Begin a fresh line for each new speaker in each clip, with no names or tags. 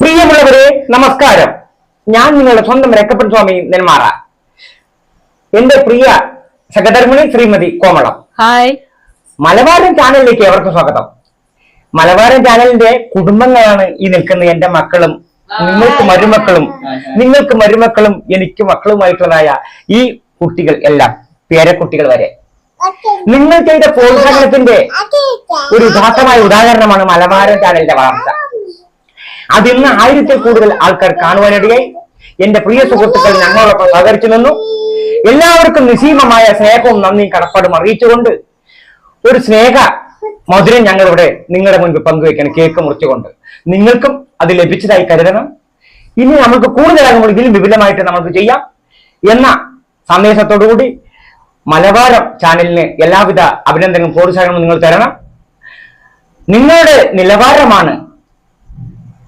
പ്രിയമുള്ളവരെ നമസ്കാരം. ഞാൻ നിങ്ങളുടെ സ്വന്തം രക്കപ്പൻ സ്വാമി നെന്മാറ. എന്റെ പ്രിയ സഹധർമ്മിണി ശ്രീമതി കോമളം.
ഹായ്.
മലബാരൻ ചാനലിലേക്ക് അവർക്ക് സ്വാഗതം. മലബാരൻ ചാനലിന്റെ കുടുംബങ്ങളാണ് ഈ നിൽക്കുന്ന എന്റെ മക്കളും നിങ്ങൾക്ക് മരുമക്കളും നിങ്ങൾക്ക് മരുമക്കളും എനിക്ക് മക്കളുമായിട്ടുള്ളതായ ഈ കുട്ടികൾ എല്ലാം പേരക്കുട്ടികൾ വരെ. നിങ്ങൾ ചെയ്ത പ്രോത്സാഹനത്തിന്റെ ഒരു ഉദാത്തമായ ഉദാഹരണമാണ് മലബാരൻ ചാനലിന്റെ വളർച്ച. അതിന്ന് ആയിരത്തിൽ കൂടുതൽ ആൾക്കാർ കാണുവാനിടയായി. എന്റെ പ്രിയ സുഹൃത്തുക്കൾ ഞങ്ങളോടൊപ്പം സഹകരിച്ചു നിന്നു. എല്ലാവർക്കും നിസീമമായ സ്നേഹവും നന്ദിയും കടപ്പാടും അറിയിച്ചുകൊണ്ട് ഒരു സ്നേഹ മധുരം ഞങ്ങളിവിടെ നിങ്ങളുടെ മുൻപ് പങ്കുവയ്ക്കാൻ കേക്ക് മുറിച്ചുകൊണ്ട്. നിങ്ങൾക്കും അത് ലഭിച്ചതായി കരുതണം. ഇനി നമുക്ക് കൂടുതലാകുമ്പോൾ ഇതിലും വിപുലമായിട്ട് നമുക്ക് ചെയ്യാം എന്ന സന്ദേശത്തോടുകൂടി മലബാരം ചാനലിന് എല്ലാവിധ അഭിനന്ദനവും പ്രോത്സാഹനവും നിങ്ങൾ തരണം. നിങ്ങളുടെ നിലവാരമാണ്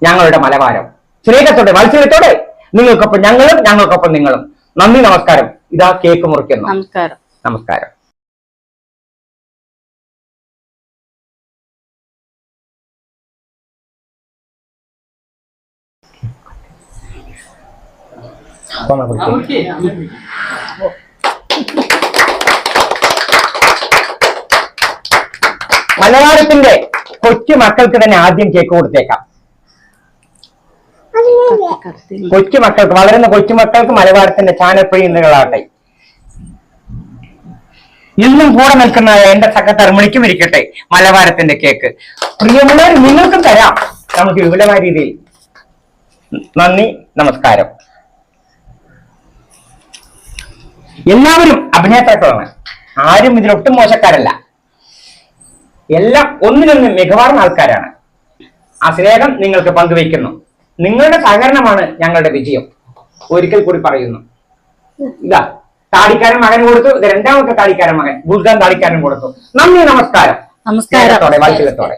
ഞങ്ങളുടെ മലബാരം സ്നേഹത്തോടെ വത്സരത്തോടെ നിങ്ങൾക്കൊപ്പം ഞങ്ങളും ഞങ്ങൾക്കൊപ്പം നിങ്ങളും. നന്ദി നമസ്കാരം. ഇതാ കേക്ക് മുറിക്കുന്നു.
നമസ്കാരം.
നമസ്കാരം. മലയാളത്തിന്റെ കൊച്ചു മക്കൾക്ക് തന്നെ ആദ്യം കേക്ക് കൊടുത്തേക്കാം. കൊച്ചു മക്കൾക്ക് വളരുന്ന കൊച്ചു മക്കൾക്ക് മലബാരത്തിന്റെ ചാനൽപ്രിയങ്ങളാട്ടെ ഇന്നും കൂടെ നിൽക്കുന്ന എന്റെ സഹധർമ്മിണിക്കും ഇരിക്കട്ടെ മലബാരത്തിന്റെ കേക്ക് പ്രിയമുള്ളവർ നിങ്ങൾക്കും തരാം. നമുക്ക് വിപുലമായ രീതിയിൽ. നന്ദി നമസ്കാരം. എല്ലാവരും അഭിനേതാക്കളാണ്. ആരും ഇതിലൊട്ടും മോശക്കാരല്ല. എല്ലാം ഒന്നിനൊന്ന് മികവാർന്ന ആൾക്കാരാണ്. ആ സ്നേഹം നിങ്ങൾക്ക് പങ്കുവയ്ക്കുന്നു. നിങ്ങളുടെ സഹകരണമാണ് ഞങ്ങളുടെ വിജയം. ഒരിക്കൽ കൂടി പറയുന്നു. ഇതാ താടിക്കാരൻ മകൻ കൊടുത്തു ഇത് രണ്ടാമത്തെ താടിക്കാരൻ മകൻ. ഗുൽദാൻ താടിക്കാരൻ കൊടുത്തു. നന്ദി നമസ്കാരം. നമസ്കാരത്തോടെ വാത്സല്യത്തോടെ